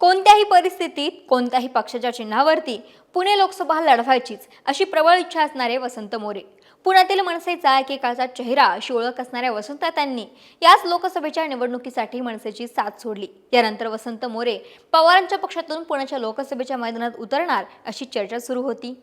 कोणत्याही परिस्थितीत कोणत्याही पक्षाच्या चिन्हावरती पुणे लोकसभा लढवायचीच अशी प्रबळ इच्छा असणारे वसंत मोरे. पुण्यातील मनसेचा एकेकाळचा चेहरा अशी ओळख असणाऱ्या वसंत त्यांनी याच लोकसभेच्या निवडणुकीसाठी मनसेची साथ सोडली. यानंतर वसंत मोरे पवारांच्या पक्षातून पुण्याच्या लोकसभेच्या मैदानात उतरणार अशी चर्चा सुरू होती.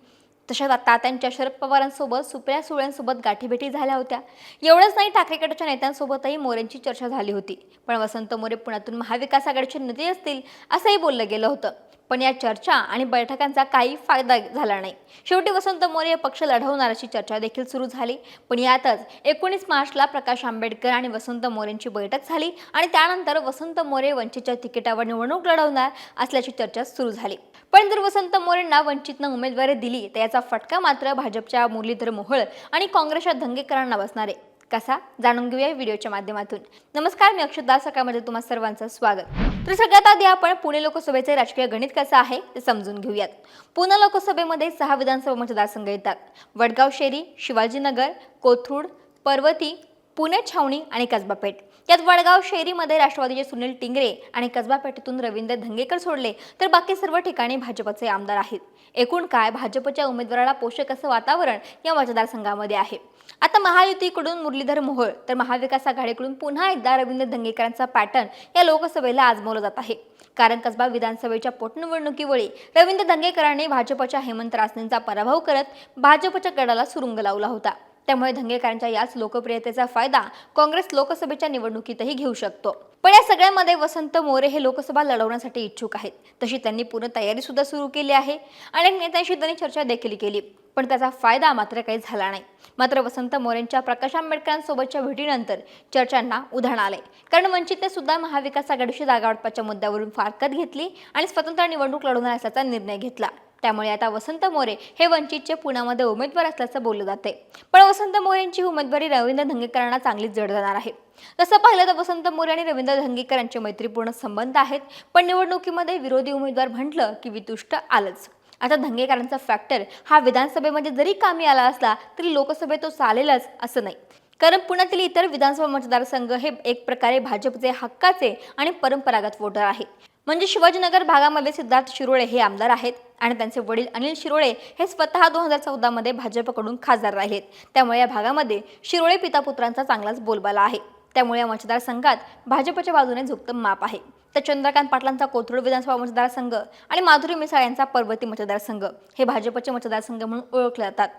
तशाच आता त्यांच्या शरद पवारांसोबत सुप्रिया सुळ्यांसोबत गाठीभेटी झाल्या होत्या. एवढंच नाही ठाकरे गटाच्या नेत्यांसोबतही मोरेंची चर्चा झाली होती. पण वसंत मोरे पुण्यातून महाविकास आघाडीचे नेते असतील असंही बोललं गेलं होतं. पण या चर्चा आणि बैठकांचा काही फायदा झाला नाही. शेवटी वसंत मोरे पक्ष लढवणार अशी चर्चा देखील सुरू झाली. पण यातच एकोणीस मार्चला प्रकाश आंबेडकर आणि वसंत मोरेंची बैठक झाली आणि त्यानंतर वसंत मोरे वंचितच्या तिकिटावर निवडणूक लढवणार असल्याची चर्चा सुरू झाली. पण जर वसंत मोरेंना वंचितनं उमेदवारी दिली तर याचा फटका मात्र भाजपच्या मुरलीधर मोहोळ आणि काँग्रेसच्या धंगेकरांना बसणार आहे. कसा? जाणून घेऊया व्हिडिओच्या माध्यमातून. नमस्कार मी अक्षदा. सकाळमध्ये तुम्हा सर्वांचं स्वागत. तर सगळ्यात आधी आपण पुणे लोकसभेचे राजकीय गणित कसं आहे ते समजून घेऊयात. पुणे लोकसभेमध्ये सहा विधानसभा मतदारसंघ येतात. वडगाव शेरी शिवाजीनगर कोथरूड पर्वती पुणे छावणी आणि कसबापेठ. यात वडगाव शेरीमध्ये राष्ट्रवादीचे सुनील टिंगरे आणि कसबा पेठेतून रवींद्र धंगेकर सोडले तर बाकी सर्व ठिकाणी भाजपचे आमदार आहेत. एकूण काय भाजपच्या उमेदवाराला पोषक असं वातावरण या मतदारसंघामध्ये आहे. आता महायुतीकडून मुरलीधर मोहोळ तर महाविकास आघाडीकडून पुन्हा एकदा रवींद्र धंगेकरांचा पॅटर्न या लोकसभेला आजमवला जात आहे. कारण कसबा विधानसभेच्या पोटनिवडणुकीवेळी रवींद्र धंगेकरांनी भाजपच्या हेमंत रासनेंचा पराभव करत भाजपच्या गडाला सुरुंग लावला होता. त्यामुळे धंगेकरांच्या याच लोकप्रियतेचा फायदा काँग्रेस लोकसभेच्या निवडणुकीतही घेऊ शकतो. पण या सगळ्यामध्ये वसंत मोरे हे लोकसभा लढवण्यासाठी इच्छुक आहेत. तशी त्यांनी पूर्ण तयारी सुद्धा सुरू केली आहे. अनेक नेत्यांशी त्यांनी चर्चा देखील केली पण त्याचा फायदा मात्र काही झाला नाही. मात्र वसंत मोरेंच्या प्रकाश आंबेडकरांसोबतच्या भेटीनंतर चर्चांना उधाण आले. कारण वंचितने सुद्धा महाविकास आघाडीशी जागा वाटपाच्या मुद्द्यावरून फारकत घेतली आणि स्वतंत्र निवडणूक लढवणार असल्याचा निर्णय घेतला. त्यामुळे आता वसंत मोरे हे वंचितचे पुण्यामध्ये उमेदवार असल्याचं बोललं जाते पण वसंत मोरेंची उमेदवारी रवींद्र धंगेकरांना चांगलीच जड जाणार आहे. तसं पाहिलं तर वसंत मोरे आणि रवींद्र धंगेकर यांचे मैत्रीपूर्ण संबंध आहेत पण निवडणुकीमध्ये विरोधी उमेदवार म्हटलं की वितुष्ट आलंच. आता धंगेकरांचा फॅक्टर हा विधानसभेमध्ये जरी कामी आला असला तरी लोकसभेत तो चालेलच असं नाही. कारण पुण्यातील इतर विधानसभा मतदारसंघ हे एक प्रकारे भाजपचे हक्काचे आणि परंपरागत वोटर आहे. म्हणजे शिवाजीनगर भागामध्ये सिद्धार्थ शिरोळे हे आमदार आहेत. आणि त्यांचे वडील अनिल शिरोळे हे स्वतः दोन हजार चौदामध्ये भाजपकडून खासदार राहिलेत. त्यामुळे या भागामध्ये शिरोळे पितापुत्रांचा चांगलाच बोलबाला आहे. त्यामुळे या मतदारसंघात भाजपच्या बाजूने झुकतं माप आहे. तर चंद्रकांत पाटलांचा कोथरूड विधानसभा मतदारसंघ आणि माधुरी मिसाळ यांचा पर्वती मतदारसंघ हे भाजपचे मतदारसंघ म्हणून ओळखले जातात.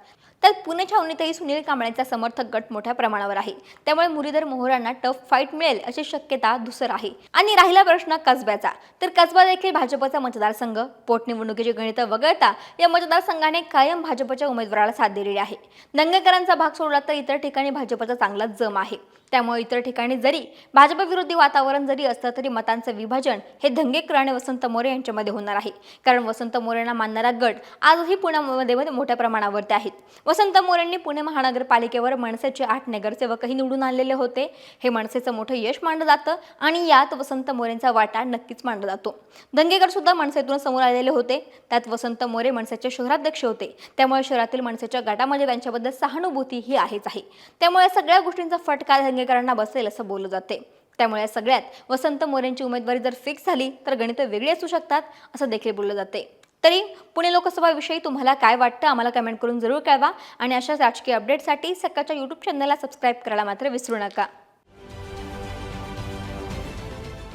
तर पुणे छावणीतही सुनील कांबळेचा समर्थक गट मोठ्या प्रमाणावर आहे. त्यामुळे मुरीधर मोहोरांना टफ फाईट मिळेल अशी शक्यता दुसर आहे. आणि राहिला प्रश्न कसब्याचा. तर कसबा देखील भाजपचा मतदारसंघ. पोटनिवडणुकीची गणित वगळता या मतदारसंघाने कायम भाजपच्या उमेदवाराला साथ दिलेली आहे. दंगेकरांचा भाग सोडला तर इतर ठिकाणी भाजपचा चांगलाच जम आहे. त्यामुळे इतर ठिकाणी जरी भाजप विरोधी वातावरण जरी असलं तरी मतांचं विभाजन हे धंगेकर आणि वसंत मोरे यांच्यामध्ये होणार आहे. कारण वसंत मोरेंना मानणारा गट आजही पुण्यामध्ये मोठ्या प्रमाणावरती आहेत. वसंत मोरेंनी पुणे महानगरपालिकेवर मनसेचे आठ नगरसेवकही निवडून आणलेले होते. हे मनसेचं मोठं यश मानलं जातं आणि यात वसंत मोरेंचा वाटा नक्कीच मानला जातो. दंगेकर सुद्धा मनसेतून समोर आलेले होते. त्यात वसंत मोरे मनसेचे शहराध्यक्ष होते. त्यामुळे शहरातील मनसेच्या गटामध्ये त्यांच्याबद्दल सहानुभूती ही आहेच आहे. त्यामुळे सगळ्या गोष्टींचा फटका दंगेकरांना बसेल असं बोललं जाते. त्यामुळे या सगळ्यात वसंत मोरेंची उमेदवारी जर फिक्स झाली तर गणितं वेगळी असू शकतात असं देखील बोललं जाते. तरी पुणे लोकसभाविषयी तुम्हाला काय वाटतं आम्हाला कमेंट करून जरूर कळवा आणि अशाच राजकीय अपडेटसाठी सकाळच्या यूट्यूब चॅनलला सबस्क्राईब करायला मात्र विसरू नका.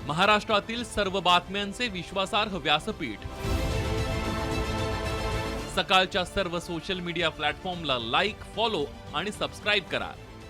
महाराष्ट्रातील सर्व बातम्यांचे विश्वासार्ह व्यासपीठ. सकाळच्या सर्व सोशल मीडिया प्लॅटफॉर्मला लाईक फॉलो आणि सबस्क्राईब करा.